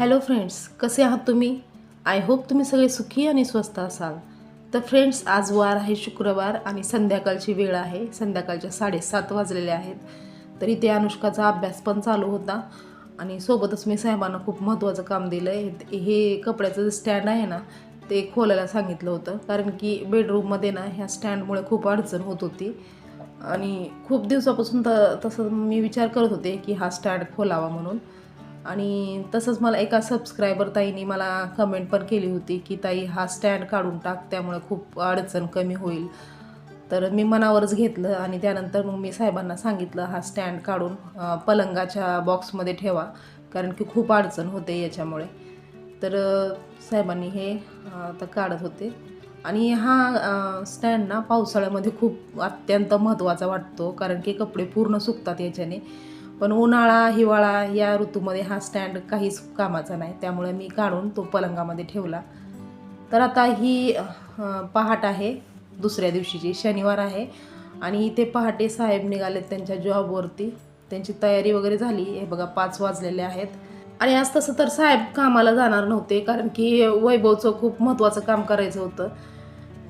Hello friends कसे आहात तुम्ही? आय होप तुम्ही सगळे सुखी आणि स्वस्त असाल. तर फ्रेंड्स आज वार आहे शुक्रवार आणि संध्याकाळची वेळ आहे. संध्याकाळच्या साडेसात वाजलेले आहेत. तर इथे अनुष्काचा अभ्यास पण चालू होता आणि सोबतच मी साहेबांना खूप महत्त्वाचं काम दिलं आहे हे कपड्याचं जे स्टँड आहे ना ते खोलायला सांगितलं होतं. कारण की बेडरूममध्ये ना ह्या स्टँडमुळे खूप अडचण होत होती. आणि खूप दिवसापासून त तसं मी विचार करत होते की हा स्टँड खोलावा म्हणून. आणि तसंच मला एका सबस्क्रायबर ताईने मला कमेंट पण केली होती की ताई हा स्टँड काढून टाक त्यामुळे खूप अडचण कमी होईल. तर मी मनावरच घेतलं आणि त्यानंतर मग मी साहेबांना सांगितलं हा स्टँड काढून पलंगाच्या बॉक्समध्ये ठेवा कारण की खूप अडचण होते याच्यामुळे. तर साहेबांनी हे आता काढत होते. आणि हा स्टँड ना पावसाळ्यामध्ये खूप अत्यंत महत्त्वाचा वाटतो कारण की कपडे पूर्ण सुकतात याच्याने. पण उन्हाळा हिवाळा या ऋतूमध्ये हा स्टँड काहीच कामाचा नाही. त्यामुळे मी काढून तो पलंगामध्ये ठेवला. तर आता ही पहाट आहे. दुसऱ्या दिवशीची शनिवार आहे. आणि इथे पहाटे साहेब निघालेत त्यांच्या जॉबवरती. त्यांची तयारी वगैरे झाली. हे बघा पाच वाजलेले आहेत. आणि आज तसं तर साहेब कामाला जाणार नव्हते कारण की वैभवचं खूप महत्त्वाचं काम करायचं होतं.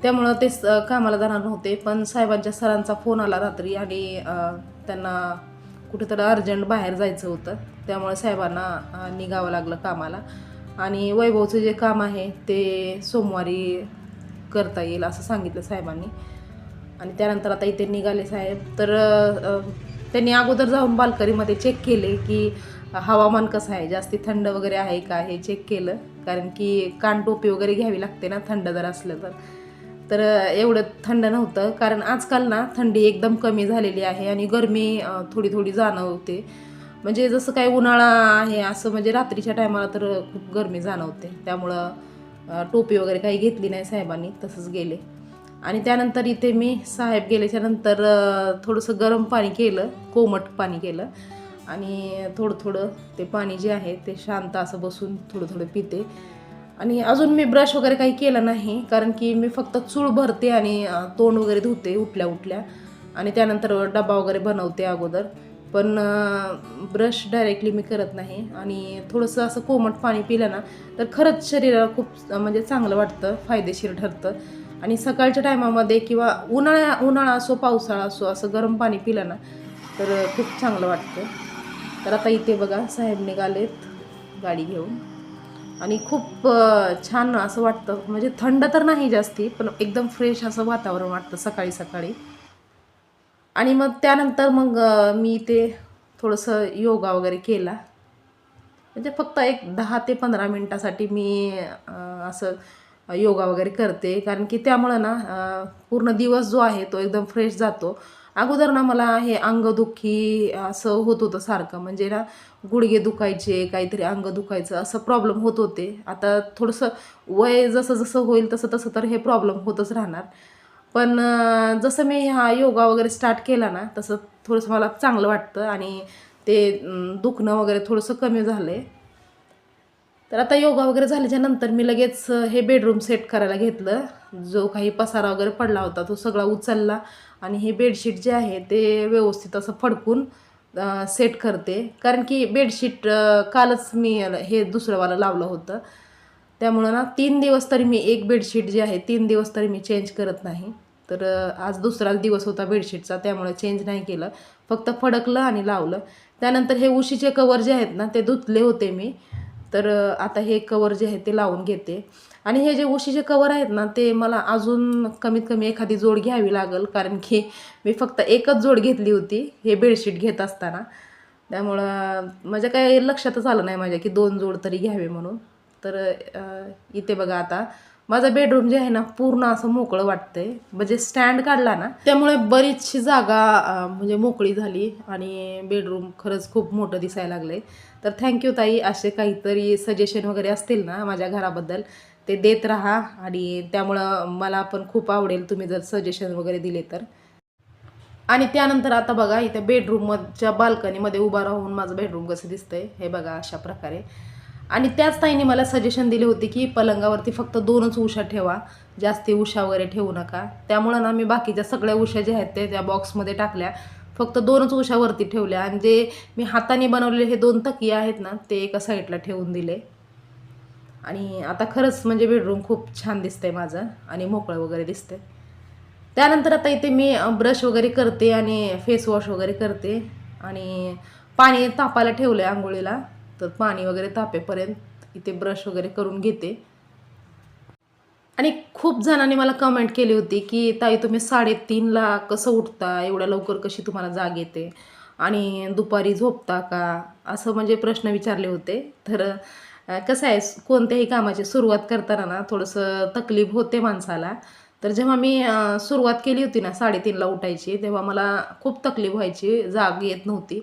त्यामुळं ते स- कामाला जाणार नव्हते. पण साहेबांच्या सरांचा फोन आला रात्री आणि त्यांना कुठेतरी अर्जंट बाहेर जायचं होतं. त्यामुळे साहेबांना निघावं लागलं कामाला. आणि वैभवचं जे काम आहे ते सोमवारी करता येईल असं सांगितलं साहेबांनी. आणि त्यानंतर आता इथे निघाले साहेब. तर त्यांनी अगोदर जाऊन बाल्कनीमध्ये चेक केले की हवामान कसं आहे? जास्ती थंड वगैरे आहे का? हे चेक केलं. कारण की कानटोपी वगैरे घ्यावी लागते ना थंड जर असलं तर. तर एवढं थंड नव्हतं. कारण आजकाल ना थंडी एकदम कमी झालेली आहे आणि गरमी थोडी थोडी जाणवते. म्हणजे जसं काही उन्हाळा आहे असं म्हणजे रात्रीच्या टायमाला तर खूप गरमी जाणवते. त्यामुळं टोपी वगैरे काही घेतली नाही साहेबांनी तसंच गेले. आणि त्यानंतर इथे मी साहेब गेल्याच्यानंतर थोडंसं गरम पाणी केलं कोमट पाणी केलं. आणि थोडं थोडं ते पाणी जे आहे ते शांत असं बसून थोडं थोडं पिते. आणि अजून मी ब्रश वगैरे काही केलं नाही कारण की मी फक्त चूळ भरते आणि तोंड वगैरे धुते उठल्या उठल्या. आणि त्यानंतर डबा वगैरे बनवते अगोदर. पण ब्रश डायरेक्टली मी करत नाही. आणि थोडंसं असं कोमट पाणी पिलं ना तर खरंच शरीराला खूप म्हणजे चांगलं वाटतं फायदेशीर ठरतं. आणि सकाळच्या टायमामध्ये किंवा उन्हाळ्या उन्हाळा असो पावसाळा असो असं गरम पाणी पिलं ना तर खूप चांगलं वाटतं. तर आता इथे बघा साहेब निघालेत गाडी घेऊन. आणि खूप छान असं वाटतं. म्हणजे थंड तर नाही जास्ती पण एकदम फ्रेश असं वातावरण वाटतं सकाळी सकाळी. आणि मग त्यानंतर मग मी ते थोडंसं योगा वगैरे केला. म्हणजे फक्त एक दहा ते पंधरा मिनटासाठी मी असं योगा वगैरे करते. कारण की त्यामुळं ना पूर्ण दिवस जो आहे तो एकदम फ्रेश जातो. अगोदर ना मला हे अंगदुखी असं होत होतं सारखं. म्हणजे ना गुडघे दुखायचे काहीतरी अंग दुखायचं असं प्रॉब्लेम होत होते. आता थोडंसं वय जसं जसं होईल तसं तसं तर हे प्रॉब्लेम होतच राहणार. पण जसं मी हा योगा वगैरे स्टार्ट केला ना तसं थोडंसं मला चांगलं वाटतं आणि ते दुखणं वगैरे थोडंसं कमी झालं आहे तर आता योगा वगैरे झाल्याच्यानंतर मी लगेच हे बेडरूम सेट करायला घेतलं. जो काही पसारा वगैरे पडला होता तो सगळा उचलला आणि हे बेडशीट जे आहे ते व्यवस्थित असं फडकून सेट करते. कारण की बेडशीट कालच मी हे दुसरंवालं लावलं होतं. त्यामुळं ना तीन दिवस तरी मी एक बेडशीट जी आहे तीन दिवस तरी मी चेंज करत नाही. तर आज दुसरा दिवस होता बेडशीटचा त्यामुळे चेंज नाही केलं. फक्त फडकलं आणि लावलं. त्यानंतर हे उशीचे कवर जे आहेत ना ते धुतले होते मी. तर आता हे कवर जे आहे ते लावून घेते. आणि हे जे उशीचे कवर आहेत ना ते मला अजून कमीत कमी एखादी जोड घ्यावी लागेल. कारण की मी फक्त एकच जोड घेतली होती हे बेडशीट घेत असताना. त्यामुळं माझ्या म्हणजे काही लक्षातच आलं नाही माझ्या की दोन जोड तरी घ्यावे म्हणून. तर इथे बघा आता माझा बेडरूम जे आहे ना पूर्ण असं मोकळं वाटतंय. म्हणजे स्टँड काढला ना त्यामुळे बरीचशी जागा म्हणजे मोकळी झाली आणि बेडरूम खरंच खूप मोठं दिसायला लागले तर थँक्यू ताई असे काहीतरी सजेशन वगैरे असतील ना माझ्या घराबद्दल ते देत राहा आणि त्यामुळं मला पण खूप आवडेल तुम्ही जर सजेशन वगैरे दिले तर. आणि त्यानंतर आता बघा इथे बेडरूमच्या बाल्कनीमध्ये उभा राहून माझं बेडरूम कसं दिसतंय हे बघा अशा प्रकारे. आणि त्याच ताईने मला सजेशन दिले होते की पलंगावरती फक्त दोनच उशा ठेवा. जास्ती उशा वगैरे ठेवू नका. त्यामुळं ना मी बाकीच्या सगळ्या उशा ज्या आहेत ते त्या बॉक्समध्ये टाकल्या. फक्त दोनच उशावरती ठेवल्या. आणि जे मी हाताने बनवलेले हे दोन तकिया आहेत ना ते एका साईडला ठेवून दिले. आणि आता खरंच म्हणजे बेडरूम खूप छान दिसतंय माझं आणि मोकळं वगैरे दिसतंय. त्यानंतर आता इथे मी ब्रश वगैरे करते आणि फेस वॉश वगैरे करते. आणि पाणी तापायला ठेवलं आहे आंघोळीला. तर पाणी वगैरे तापेपर्यंत इथे ब्रश वगैरे करून घेते. आणि खूप जणांनी मला कमेंट केली होती की ताई तुम्ही साडेतीनला कसं उठता एवढ्या लवकर कशी तुम्हाला जाग येते? आणि दुपारी झोपता का? असं म्हणजे प्रश्न विचारले होते. तर कसं आहे कोणत्याही कामाची सुरुवात करताना ना थोडंसं तकलीफ होते माणसाला. तर जेव्हा मी सुरुवात केली होती ना साडेतीनला उठायची तेव्हा मला खूप तकलीफ व्हायची जाग येत नव्हती.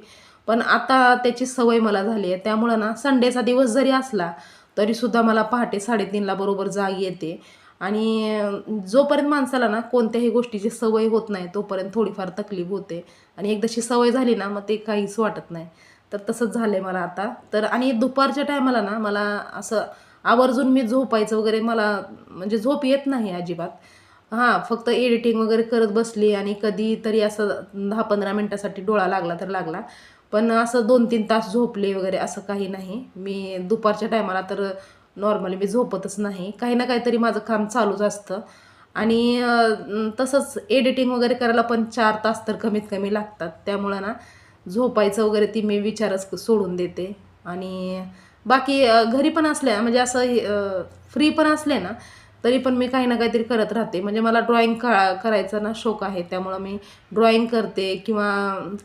पण आता त्याची सवय मला झाली आहे. त्यामुळं ना संडेचा दिवस जरी असला तरीसुद्धा मला पहाटे साडेतीनला बरोबर जाग येते. आणि जोपर्यंत माणसाला ना कोणत्याही गोष्टीची सवय होत नाही तोपर्यंत थोडीफार तकलीफ होते. आणि एकदाशी सवय झाली ना मग ते काहीच वाटत नाही. तर तसंच झालं आहे मला आता. तर आणि दुपारच्या टायमाला ना मला असं आवर्जून मी झोपायचं वगैरे मला म्हणजे झोप येत नाही अजिबात. हां फक्त एडिटिंग वगैरे करत बसली आणि कधी तरी असं दहा पंधरा मिनटासाठी डोळा लागला तर लागला. पण असं दोन तीन तास झोपले वगैरे असं काही नाही. मी दुपारच्या टायमाला तर नॉर्मली मी झोपतच नाही. काही ना काहीतरी माझं काम चालूच असतं. आणि तसंच एडिटिंग वगैरे करायला पण चार तास तर कमीत कमी लागतात. त्यामुळं ना झोपायचं वगैरे ती मी विचारच सोडून देते. आणि बाकी घरी पण असल्या म्हणजे असं फ्री पण असले ना तरी पण मी काही ना काहीतरी करत राहते. म्हणजे मला ड्रॉइंग का करायचा ना शौक आहे. त्यामुळं मी ड्रॉइंग करते किंवा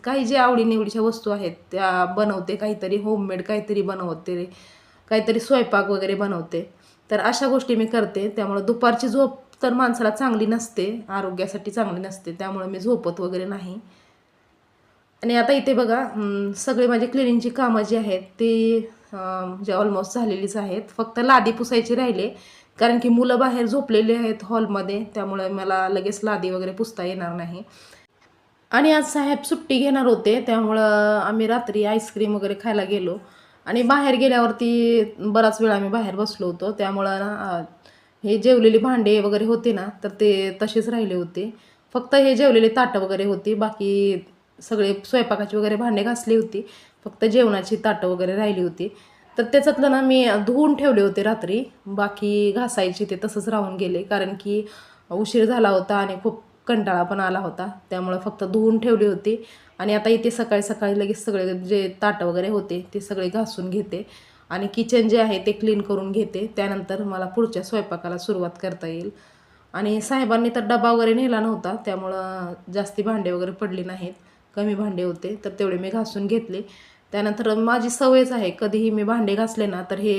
काही जे आवडीनिवडीच्या वस्तू आहेत त्या बनवते. काहीतरी होममेड काहीतरी बनवते. काहीतरी स्वयंपाक वगैरे बनवते. तर अशा गोष्टी मी करते. त्यामुळं दुपारची झोप तर माणसाला चांगली नसते. आरोग्यासाठी चांगली नसते. त्यामुळं मी झोपत वगैरे नाही. आणि आता इथे बघा सगळे माझे क्लिनिंगची कामं जी आहेत ती म्हणजे ऑलमोस्ट झालेलीच आहेत. फक्त लादी पुसायची राहिले. कारण की मुलं बाहेर झोपलेली आहेत हॉलमध्ये त्यामुळे मला लगेच लादी वगैरे पुसता येणार नाही. आणि आज साहेब सुट्टी घेणार होते. त्यामुळं आम्ही रात्री आईस्क्रीम वगैरे खायला गेलो. आणि बाहेर गेल्यावरती बराच वेळ आम्ही बाहेर बसलो होतो. त्यामुळं ना हे जेवलेली भांडे वगैरे होते ना तर ते तसेच राहिले होते. फक्त हे जेवलेले ताटं वगैरे होती. बाकी सगळे स्वयंपाकाची वगैरे भांडे घासली होती. फक्त जेवणाची ताटं वगैरे राहिली होती. तर त्याच्यातलं ना मी धुवून ठेवले होते रात्री. बाकी घासायची ते तसंच राहून गेले. कारण की उशीर झाला होता आणि खूप कंटाळा पण आला होता. त्यामुळं फक्त धुवून ठेवली होती. आणि आता इथे सकाळी सकाळी लगेच सगळे जे ताटं वगैरे होते ते सगळे घासून घेते. आणि किचन जे आहे ते क्लीन करून घेते. त्यानंतर मला पुढच्या स्वयंपाकाला सुरुवात करता येईल. आणि साहेबांनी तर डबा वगैरे नेला नव्हता. त्यामुळं जास्ती भांडे वगैरे पडली नाहीत. कमी भांडे होते. तर तेवढे मी घासून घेतले. त्यानंतर माझी सवयच आहे कधीही मी भांडे घासले ना तर हे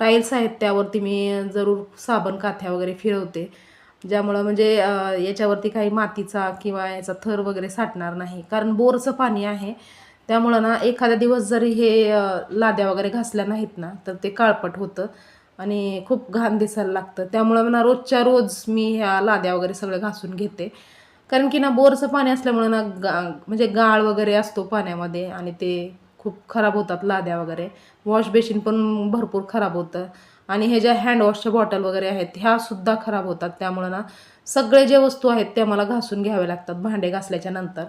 टाईल्स आहेत त्यावरती मी जरूर साबण काथ्या वगैरे फिरवते. ज्यामुळं म्हणजे याच्यावरती काही मातीचा किंवा याचा थर वगैरे साठणार नाही. कारण बोरचं पाणी आहे. त्यामुळं ना एखादा दिवस जरी हे लाद्या वगैरे घासल्या नाहीत ना तर ते काळपट होतं. आणि खूप घाण दिसायला लागतं. त्यामुळं ना रोजच्या रोज मी ह्या लाद्या वगैरे सगळं घासून घेते. कारण की ना बोरचं पाणी असल्यामुळं ना गा म्हणजे गाळ वगैरे असतो पाण्यामध्ये आणि ते खूप खराब होतात लाद्या वगैरे. वॉश बेसिन पण भरपूर खराब होतं. आणि हे ज्या हँडवॉशच्या बॉटल वगैरे आहेत ह्या सुद्धा खराब होतात. त्यामुळं ना सगळे जे वस्तू आहेत त्या मला घासून घ्याव्या लागतात भांडे घासल्याच्या नंतर.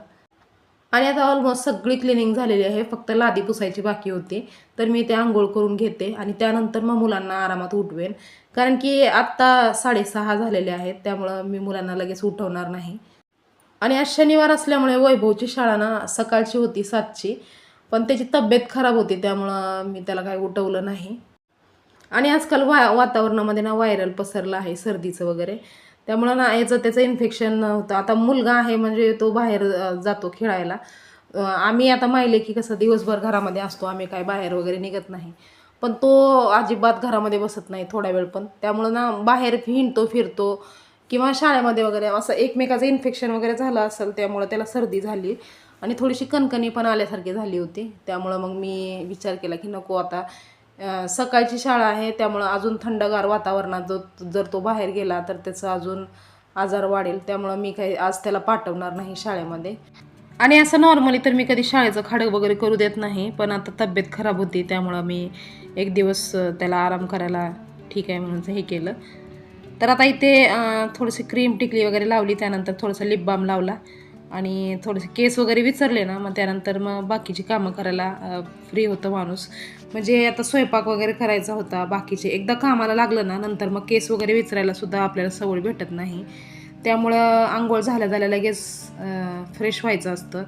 आणि आता ऑलमोस्ट सगळी क्लिनिंग झालेली आहे. फक्त लादी पुसायची बाकी होती. तर मी ते आंघोळ करून घेते आणि त्यानंतर मग मुलांना आरामात उठवेन. कारण की आत्ता साडेसहा झालेले आहेत त्यामुळं मी मुलांना लगेच उठवणार नाही. आणि आज शनिवार असल्यामुळे वैभवची शाळा ना सकाळची होती सातची. पण त्याची तब्येत खराब होती त्यामुळं मी त्याला काही उठवलं नाही. आणि आजकाल वा वातावरणामध्ये ना व्हायरल पसरलं आहे सर्दीचं वगैरे. त्यामुळं ना याचं त्याचं इन्फेक्शन होतं. आता मुलगा आहे म्हणजे तो बाहेर जातो खेळायला. आम्ही आता माहिले की कसं दिवसभर घरामध्ये असतो आम्ही काय बाहेर वगैरे निघत नाही. पण तो अजिबात घरामध्ये बसत नाही थोड्या वेळ पण. त्यामुळं ना बाहेर हिंडतो फिरतो किंवा शाळेमध्ये वगैरे असं एकमेकाचं इन्फेक्शन वगैरे झालं असेल त्यामुळं त्याला सर्दी झाली. आणि थोडीशी कणकणी पण आल्यासारखी झाली होती. त्यामुळं मग मी विचार केला की नको आता सकाळची शाळा आहे त्यामुळं अजून थंडगार वातावरणात जो जर तो बाहेर गेला तर त्याचा अजून आजार वाढेल. त्यामुळं मी काही आज त्याला पाठवणार नाही शाळेमध्ये. आणि असं नॉर्मली तर मी कधी शाळेचं खाडं वगैरे करू देत नाही पण आता तब्येत खराब होती त्यामुळं मी एक दिवस त्याला आराम करायला ठीक आहे म्हणून हे केलं. तर आता इथे थोडीशी क्रीम टिकली वगैरे लावली त्यानंतर थोडंसं लिप बाम लावला. आणि थोडेसे केस वगैरे विचारले ना मग त्यानंतर मग बाकीची कामं करायला फ्री होतं माणूस. म्हणजे आता स्वयंपाक वगैरे करायचा होता बाकीचे एकदा कामाला लागलं ना नंतर मग केस वगैरे विचारायला सुद्धा आपल्याला सवय भेटत नाही. त्यामुळं आंघोळ झाल्या झाल्या लगेच फ्रेश व्हायचं असतं.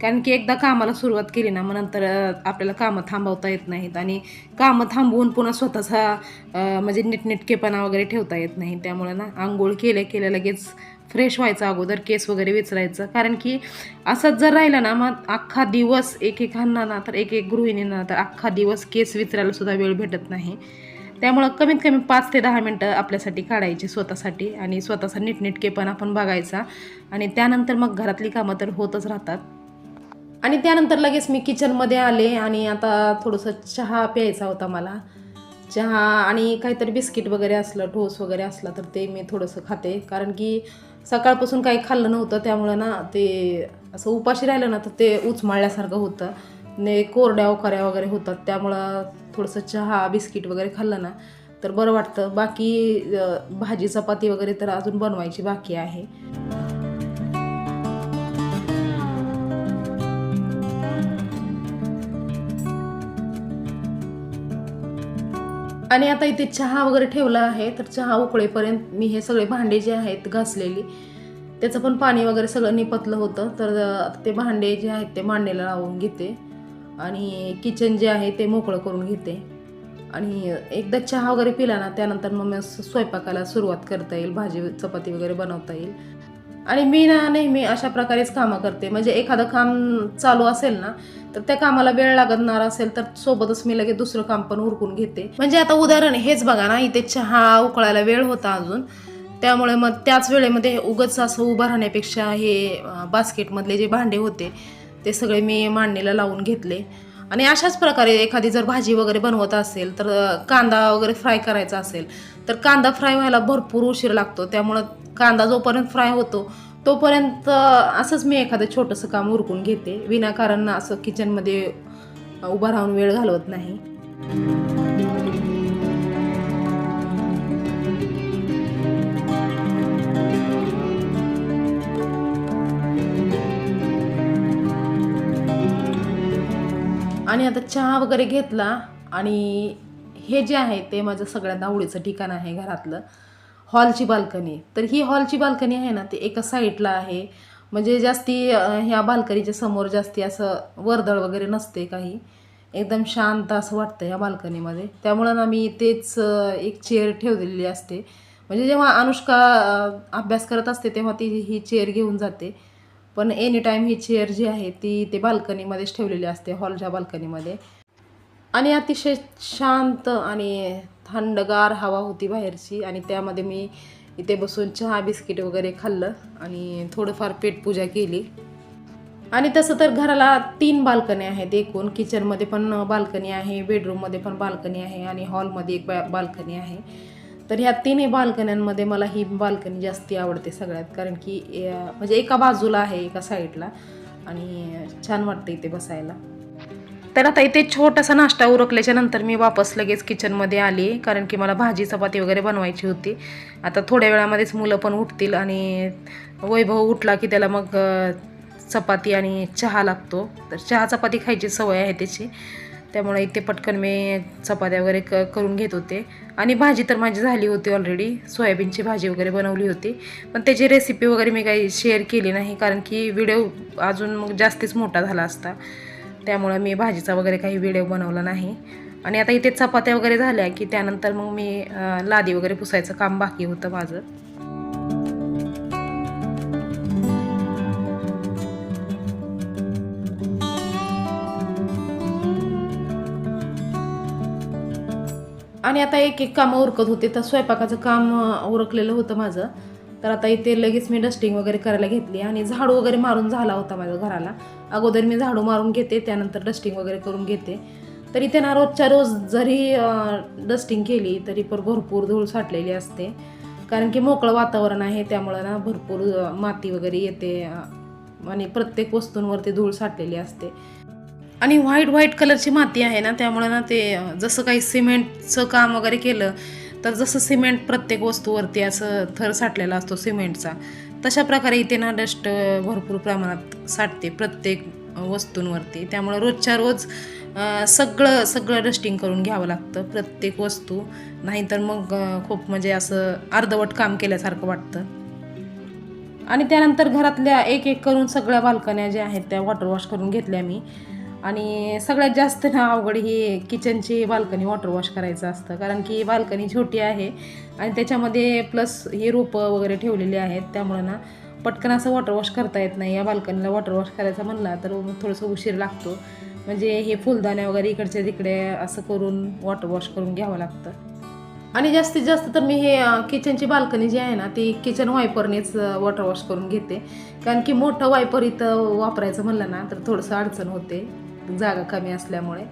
कारण की एकदा कामाला सुरुवात केली ना मग नंतर आपल्याला कामं थांबवता येत नाहीत. आणि कामं थांबवून पुन्हा स्वतःचा म्हणजे नीटनेटकेपणा वगैरे ठेवता येत नाही. त्यामुळे ना आंघोळ केल्या केल्या लगेच फ्रेश व्हायचं अगोदर केस वगैरे विचरायचं. कारण की असंच जर राहिलं ना मग अख्खा दिवस एक एक ना तर एक एक गृहिणींना तर अख्खा दिवस केस विचरायला सुद्धा वेळ भेटत नाही. त्यामुळं कमीत कमी पाच ते दहा मिनटं आपल्यासाठी काढायची स्वतःसाठी आणि स्वतःचा नीटनेटकेपणा पण बघायचा. आणि त्यानंतर मग घरातली कामं तर होतच राहतात. आणि त्यानंतर लगेच मी किचनमध्ये आले आणि आता थोडंसं चहा प्यायचा होता मला. चहा आणि काहीतरी बिस्किट वगैरे असलं ठोस वगैरे असलं तर ते मी थोडंसं खाते. कारण की सकाळपासून काही खाल्लं नव्हतं त्यामुळं ना ते असं उपाशी राहिलं ना तर ते उचमाळल्यासारखं होतं. ने कोरड्या ओकाऱ्या वगैरे होतात त्यामुळं थोडंसं चहा बिस्किट वगैरे खाल्लं ना तर बरं वाटतं. बाकी भाजी चपाती वगैरे तर अजून बनवायची बाकी आहे. आणि आता इथे चहा वगैरे ठेवला आहे तर चहा उकळेपर्यंत मी हे सगळे भांडे जे आहेत घासलेली त्याचं पण पाणी वगैरे सगळं निपतलं होतं. तर ते भांडे जे आहेत ते मांडणीला लावून घेते आणि किचन जे आहे ते मोकळं करून घेते. आणि एकदा चहा वगैरे पिला ना त्यानंतर मग स्वयंपाकाला सुरुवात करता येईल भाजी चपाती वगैरे बनवता येईल. आणि मी ना नेहमी अशा प्रकारेच कामं करते. म्हणजे एखादं काम चालू असेल ना तर त्या कामाला वेळ लागणार असेल तर सोबतच मी लगेच दुसरं काम पण उरकून घेते. म्हणजे आता उदाहरण हेच बघा ना इथे चहा उकळायला वेळ होता अजून. त्यामुळे मग त्याच वेळेमध्ये उगच असं उभं राहण्यापेक्षा हे बास्केटमधले जे भांडे होते ते सगळे मी मांडणीला लावून घेतले. आणि अशाच प्रकारे एखादी जर भाजी वगैरे बनवत असेल तर कांदा वगैरे फ्राय करायचा असेल तर कांदा फ्राय व्हायला भरपूर उशीर लागतो. त्यामुळं कांदा जोपर्यंत फ्राय होतो तोपर्यंत असंच मी एखादं छोटंसं काम उरकून घेते. विनाकारण असं किचनमध्ये उभा राहून वेळ घालवत नाही. आणि आता चहा वगैरे घेतला आणि हे जे आहे ते माझं सगळ्यात आवडीचं ठिकाण आहे घरातलं हॉलची बाल्कनी. तर ही हॉलची बाल्कनी आहे ना ती एका साईडला आहे. म्हणजे जास्ती ह्या बाल्कनीच्या समोर जास्ती असं वर्दळ वगैरे नसते काही. एकदम शांत असं वाटतं या बाल्कनीमध्ये. त्यामुळं ना मी तेच एक चेअर ठेवलेली असते. म्हणजे जेव्हा अनुष्का अभ्यास करत असते तेव्हा ती ही चेअर घेऊन जाते. पण एनी टाईम ही चेअर जी आहे ती ते बाल्कनीमध्येच ठेवलेली असते हॉलच्या बाल्कनीमध्ये आणि अतिशय शांत आणि थंडगार हवा होती बाहेरची आणि त्यामध्ये मी इथे बसून चहा बिस्किट वगैरे खाल्लं आणि थोडंफार पेटपूजा केली. आणि तसं तर घराला तीन बाल्कनी आहेत एकूण. किचनमध्ये पण बाल्कनी आहे बेडरूममध्ये पण बाल्कनी आहे आणि हॉलमध्ये एक बा बाल्कनी आहे. तर ह्या तिन्ही बाल्कन्यांमध्ये मला ही बाल्कनी जास्ती आवडते सगळ्यात कारण की म्हणजे एका बाजूला आहे एका साईडला आणि छान वाटतं इथे बसायला. तर आता इथे छोटासा नाश्ता उरकल्याच्या नंतर मी वापस लगेच किचनमध्ये आली कारण की मला भाजी चपाती वगैरे बनवायची होती. आता थोड्या वेळामध्येच मुलं पण उठतील आणि वैभव उठला की त्याला मग चपाती आणि चहा लागतो. तर चहा चपाती खायची सवय आहे त्याची. त्यामुळे इथे पटकन मी चपात्या वगैरे क करून घेत होते. आणि भाजी तर माझी झाली होती ऑलरेडी सोयाबीनची भाजी वगैरे बनवली होती. पण त्याची रेसिपी वगैरे मी काही शेअर केली नाही कारण की व्हिडिओ अजून मग जास्तीच मोठा झाला असता. त्यामुळं मी भाजीचा वगैरे काही व्हिडिओ बनवला नाही. आणि आता इथे चपात्या वगैरे झाल्या की त्यानंतर मग मी लादी वगैरे पुसायचं काम बाकी होतं माझं. आणि आता एक एक कामं उरकत होते. तर स्वयंपाकाचं काम उरकलेलं होतं माझं. तर आता इथे लगेच मी डस्टिंग वगैरे करायला घेतली आणि झाडू वगैरे मारून झाला होता माझ्या घराला. अगोदर मी झाडू मारून घेते त्यानंतर डस्टिंग वगैरे करून घेते. तर इथे ना रोजच्या रोज जरी डस्टिंग केली तरी पण भरपूर धूळ साठलेली असते. कारण की मोकळं वातावरण आहे त्यामुळं ना भरपूर माती वगैरे येते आणि प्रत्येक वस्तूंवरती धूळ साठलेली असते. आणि व्हाईट व्हाईट कलरची माती आहे ना त्यामुळे ना ते जसं काही सिमेंटचं काम वगैरे केलं तर जसं सिमेंट प्रत्येक वस्तूवरती असं थर साठलेला असतो सिमेंटचा तशा प्रकारे इथे ना डस्ट भरपूर प्रमाणात साठते प्रत्येक वस्तूंवरती. त्यामुळं रोजच्या रोज सगळं सगळं डस्टिंग करून घ्यावं लागतं प्रत्येक वस्तू. नाहीतर मग खूप म्हणजे असं अर्धवट काम केल्यासारखं वाटतं. आणि त्यानंतर घरातल्या एक एक करून सगळ्या बाल्कन्या ज्या आहेत त्या वॉटर वॉश करून घेतल्या मी. आणि सगळ्यात जास्त ना अवघड ही किचनची बाल्कनी वॉटर वॉश करायचं असतं. कारण की बाल्कनी छोटी आहे आणि त्याच्यामध्ये प्लस ही रोपं वगैरे ठेवलेली आहेत. त्यामुळं ना पटकन असं वॉटर वॉश करता येत नाही. या बाल्कनीला वॉटर वॉश करायचा म्हणला तर थोडंसं उशीर लागतो. म्हणजे हे फुलदाण्या वगैरे इकडच्या तिकडे असं करून वॉटर वॉश करून घ्यावं लागतं. आणि जास्तीत जास्त तर मी हे किचनची बाल्कनी जी आहे ना ती किचन वायपरनेच वॉटर वॉश करून घेते. कारण की मोठं वायपर इथं वापरायचं म्हणलं ना तर थोडंसं अडचण होते. जागा कमी असल्यामुळे.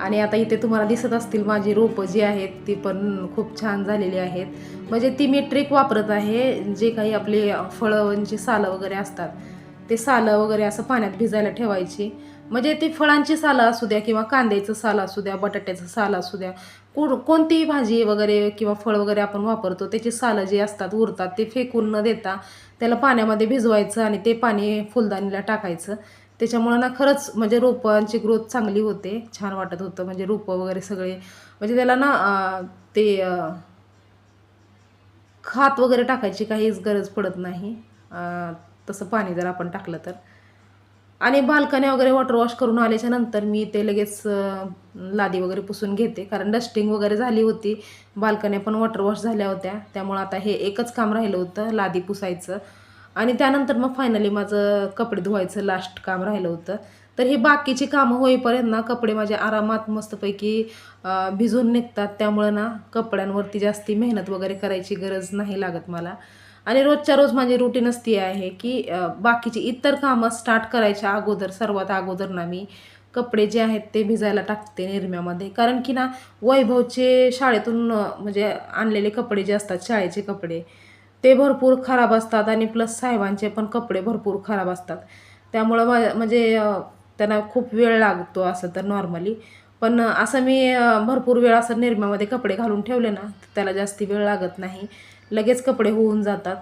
आणि आता इथे तुम्हाला दिसत असतील माझी रोपं जी आहेत ती पण खूप छान झालेली आहेत. म्हणजे ती मी ट्रिक वापरत आहे जे काही आपले फळांची सालं वगैरे असतात ते सालं वगैरे असं पाण्यात भिजायला ठेवायची. म्हणजे ती फळांची सालं असू द्या किंवा कांद्याचं सालं असू द्या बटाट्याचं सालं असू द्या कोण कोणतीही भाजी वगैरे किंवा फळ वगैरे आपण वापरतो त्याची सालं जी असतात उरतात ते फेकून न देता त्याला पाण्यामध्ये भिजवायचं आणि ते पाणी फुलदाणीला टाकायचं. त्याच्यामुळं ना खरंच म्हणजे रोपांची ग्रोथ चांगली होते. छान वाटत होतं. म्हणजे रोपं वगैरे सगळे म्हणजे त्याला ना ते खात वगैरे टाकायची काहीच गरज पडत नाही. तसं पाणी जर आपण टाकलं तर. आणि बाल्कन्या वगैरे वॉटर वॉश करून आल्याच्यानंतर मी ते लगेच लादी वगैरे पुसून घेते. कारण डस्टिंग वगैरे झाली होती. बाल्कन्या पण वॉटर वॉश झाल्या होत्या. त्यामुळं आता हे एकच काम राहिलं होतं लादी पुसायचं. आणि त्यानंतर मग फायनली माझं कपडे धुवायचं लास्ट काम राहिलं होतं. तर हे बाकीची कामं होईपर्यंत ना कपडे माझे आरामात मस्तपैकी भिजून निघतात. त्यामुळं ना कपड्यांवरती जास्ती मेहनत वगैरे करायची गरज नाही लागत मला. आणि रोजच्या रोज माझी रुटीनच ती आहे की बाकीची इतर कामं स्टार्ट करायच्या अगोदर सर्वात अगोदर ना मी कपडे जे आहेत ते भिजायला टाकते निर्म्यामध्ये. कारण की ना वैभवचे शाळेतून म्हणजे आणलेले कपडे जे असतात शाळेचे कपडे ते भरपूर खराब असतात आणि प्लस साहेबांचे पण कपडे भरपूर खराब असतात. त्यामुळं मा म्हणजे त्यांना खूप वेळ लागतो असं तर नॉर्मली पण असं मी भरपूर वेळ असं निरम्यामध्ये कपडे घालून ठेवले ना तर त्याला जास्ती वेळ लागत नाही. लगेच कपडे होऊन जातात.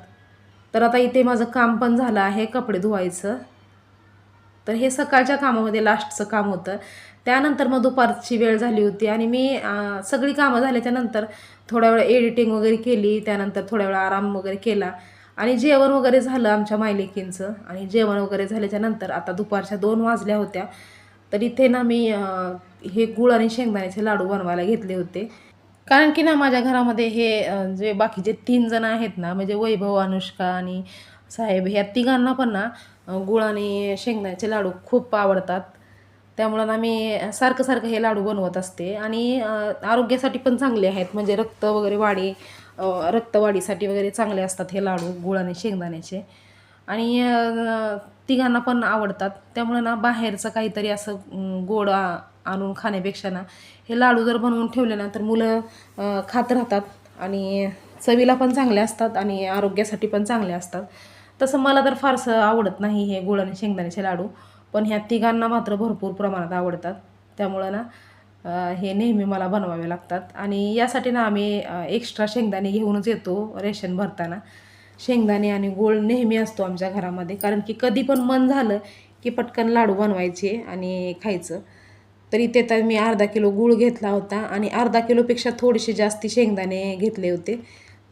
तर आता इथे माझं काम पण झालं आहे कपडे धुवायचं. तर हे सकाळच्या कामामध्ये लास्टचं काम होतं. त्यानंतर मग दुपारची वेळ झाली होती आणि मी सगळी कामं झाल्याच्यानंतर थोड्या वेळ एडिटिंग वगैरे केली त्यानंतर थोड्या वेळ आराम वगैरे केला. आणि जेवण वगैरे झालं आमच्या मायलेकींचं. आणि जेवण वगैरे झाल्याच्यानंतर आता दुपारच्या दोन वाजल्या होत्या. तर इथे ना मी हे गुळ आणि शेंगदाण्याचे लाडू बनवायला घेतले होते. कारण की ना माझ्या घरामध्ये हे जे बाकीचे तीन जण आहेत ना म्हणजे वैभव अनुष्का आणि साहेब ह्या तिघांना पण ना गुळ आणि शेंगदाण्याचे लाडू खूप आवडतात. त्यामुळं ना मी सारखं सारखं हे लाडू बनवत असते. आणि आरोग्यासाठी पण चांगले आहेत. म्हणजे रक्त वगैरे वाढी रक्तवाढीसाठी वगैरे चांगले असतात हे लाडू गुळ आणि शेंगदाण्याचे. आणि तिघांना पण आवडतात. त्यामुळे ना बाहेरचं काहीतरी असं गोड आणून खाण्यापेक्षा ना हे लाडू जर बनवून ठेवले ना तर मुलं खात राहतात. आणि चवीला पण चांगले असतात आणि आरोग्यासाठी पण चांगले असतात. तसं मला तर फारसं आवडत नाही हे गुळ आणि शेंगदाण्याचे लाडू. पण ह्या तिघांना मात्र भरपूर प्रमाणात आवडतात. त्यामुळं ना हे नेहमी मला बनवावे लागतात. आणि यासाठी ना आम्ही एक्स्ट्रा शेंगदाणे घेऊनच येतो रेशन भरताना. शेंगदाणे आणि गोळ नेहमी असतो आमच्या घरामध्ये. कारण की कधी पण मन झालं की पटकन लाडू बनवायचे आणि खायचं. तर इथे तर मी अर्धा किलो गूळ घेतला होता आणि अर्धा किलोपेक्षा थोडेसे जास्ती शेंगदाणे घेतले होते.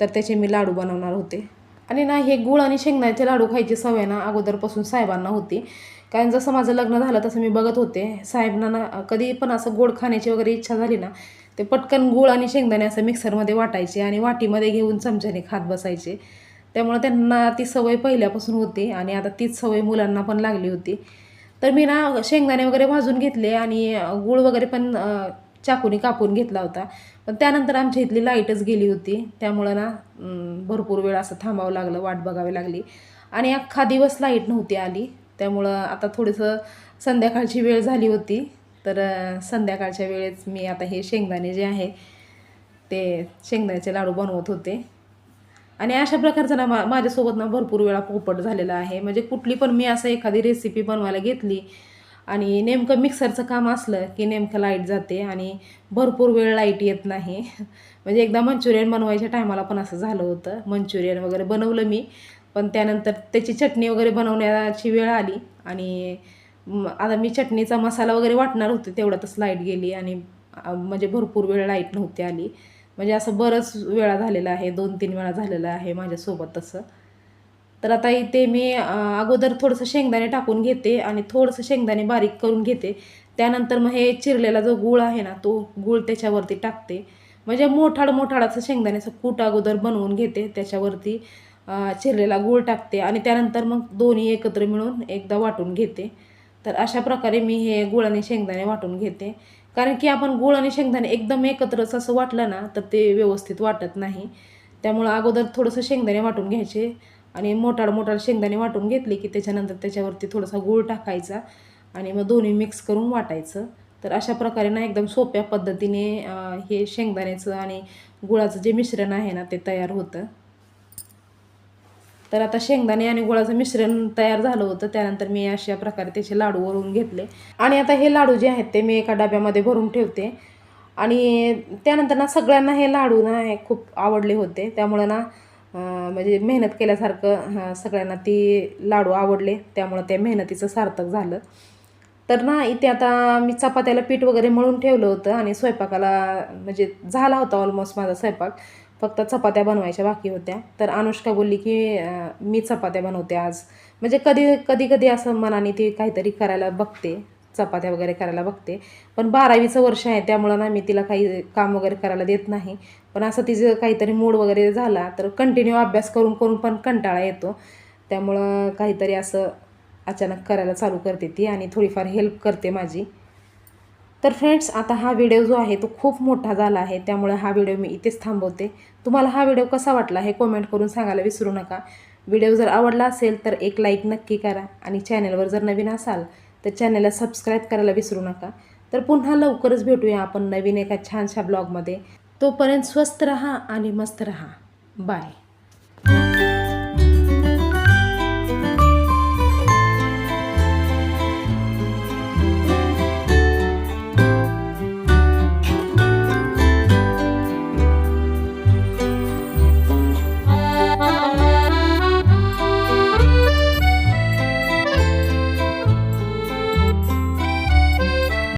तर त्याचे मी लाडू बनवणार होते. आणि ना हे गूळ आणि शेंगदाण्याचे लाडू खायची सवय ना अगोदरपासून साहेबांना होती. कारण जसं माझं लग्न झालं तसं मी बघत होते. साहेबांना ना कधी पण असं गोड खाण्याची वगैरे इच्छा झाली ना ते पटकन गूळ आणि शेंगदाणे असं मिक्सरमध्ये वाटायचे आणि वाटीमध्ये घेऊन चमच्याने खात बसायचे. त्यामुळे त्यांना ती सवय पहिल्यापासून होती आणि आता तीच सवय मुलांना पण लागली होती. तर मी ना शेंगदाणे वगैरे भाजून घेतले आणि गूळ वगैरे पण चाकूने कापून घेतला होता. पण त्यानंतर आमच्या इथली लाईटच गेली होती. त्यामुळं ना भरपूर वेळ असं थांबावं लागलं वाट बघावी लागली. आणि अख्खा दिवस लाइट नव्हती आली. त्यामुळं आता थोडंसं संध्याकाळची वेळ झाली होती तर संध्याकाळच्या वेळेस मी आता हे शेंगदाणे जे आहे ते शेंगदाण्याचे लाडू बनवत होते. आणि अशा प्रकारचा ना मा माझ्यासोबत ना भरपूर वेळा पोपट झालेला आहे. म्हणजे कुठली पण मी असं एखादी रेसिपी बनवायला घेतली आणि नेमकं मिक्सरचं काम असलं की नेमकं लाइट जाते आणि भरपूर वेळ लाइट येत नाही. म्हणजे एकदा मंचुरियन बनवायच्या टायमाला पण असं झालं होतं. मंचुरियन वगैरे बनवलं मी. पण त्यानंतर त्याची चटणी वगैरे बनवण्याची वेळ आली आणि आता मी चटणीचा मसाला वगैरे वाटणार होते तेवढ्यातच लाइट गेली आणि म्हणजे भरपूर वेळ लाइट नव्हती आली. म्हणजे असं बरंच वेळा झालेलं आहे दोन तीन वेळा झालेलं आहे माझ्यासोबत तसं. तर आता इथे मी अगोदर थोडंसं शेंगदाणे टाकून घेते आणि थोडंसं शेंगदाणे बारीक करून घेते. त्यानंतर मग हे चिरलेला जो गूळ आहे ना तो गूळ त्याच्यावरती टाकते. म्हणजे मोठाड मोठाडाचं शेंगदाण्याचं कूट अगोदर बनवून घेते त्याच्यावरती. चिरलेला गूळ टाकते आणि त्यानंतर मग दोन्ही एकत्र मिळून एकदा वाटून घेते. तर अशा प्रकारे मी हे गुळ आणि शेंगदाणे वाटून घेते. कारण की आपण गुळ आणि शेंगदाणे एकदम एकत्रच असं वाटलं ना तर ते व्यवस्थित वाटत नाही. त्यामुळं अगोदर थोडंसं शेंगदाणे वाटून घ्यायचे आणि मोठाड मोठाड शेंगदाणे वाटून घेतले की त्याच्यानंतर त्याच्यावरती थोडासा गूळ टाकायचा आणि मग दोन्ही मिक्स करून वाटायचं. तर अशा प्रकारे ना एकदम सोप्या पद्धतीने हे शेंगदाण्याचं आणि गुळाचं जे मिश्रण आहे ना ते तयार होतं. तर आता शेंगदाणे आणि गुळाचं मिश्रण तयार झालं होतं. त्यानंतर मी अशा प्रकारे त्याचे लाडू वरून घेतले. आणि आता हे लाडू जे आहेत ते मी एका डब्यामध्ये भरून ठेवते. आणि त्यानंतर ना सगळ्यांना हे लाडू ना हे खूप आवडले होते. त्यामुळं ना म्हणजे मेहनत केल्यासारखं सगळ्यांना ती लाडू आवडले. त्यामुळं त्या मेहनतीचं सार्थक झालं. तर ना इथे आता मी चपात्याला पीठ वगैरे मळून ठेवलं होतं आणि स्वयंपाकाला म्हणजे झाला होता ऑलमोस्ट माझा स्वयंपाक. फक्त चपात्या बनवायच्या बाकी होत्या. तर अनुष्का बोलली की मी चपात्या बनवते आज. म्हणजे कधी कधी कधी असं मनाने ती काहीतरी करायला बघते. चपात्या वगैरे करायला बघते. पण बारावीचं वर्ष आहे त्यामुळं ना मी तिला काही काम वगैरे करायला देत नाही. पण असं तिचं काहीतरी मूड वगैरे झाला तर कंटिन्यू अभ्यास करून करून पण कंटाळा येतो. त्यामुळं काहीतरी असं अचानक करायला चालू करते ती आणि थोडीफार हेल्प करते माझी. तर फ्रेंड्स आता हा व्हिडिओ जो आहे तो खूप मोठा झाला आहे. त्यामुळे हा व्हिडिओ मी इथेच थांबवते. तुम्हाला हा व्हिडिओ कसा वाटला हे कॉमेंट करून सांगायला विसरू नका. व्हिडिओ जर आवडला असेल तर एक लाईक नक्की करा आणि चॅनलवर जर नवीन असाल तर चॅनलला सबस्क्राईब करायला विसरू नका. तर पुन्हा लवकरच भेटूया आपण नवीन एका छानशा ब्लॉगमध्ये तोपर्यंत स्वस्त रहा आणि मस्त रहा. बाय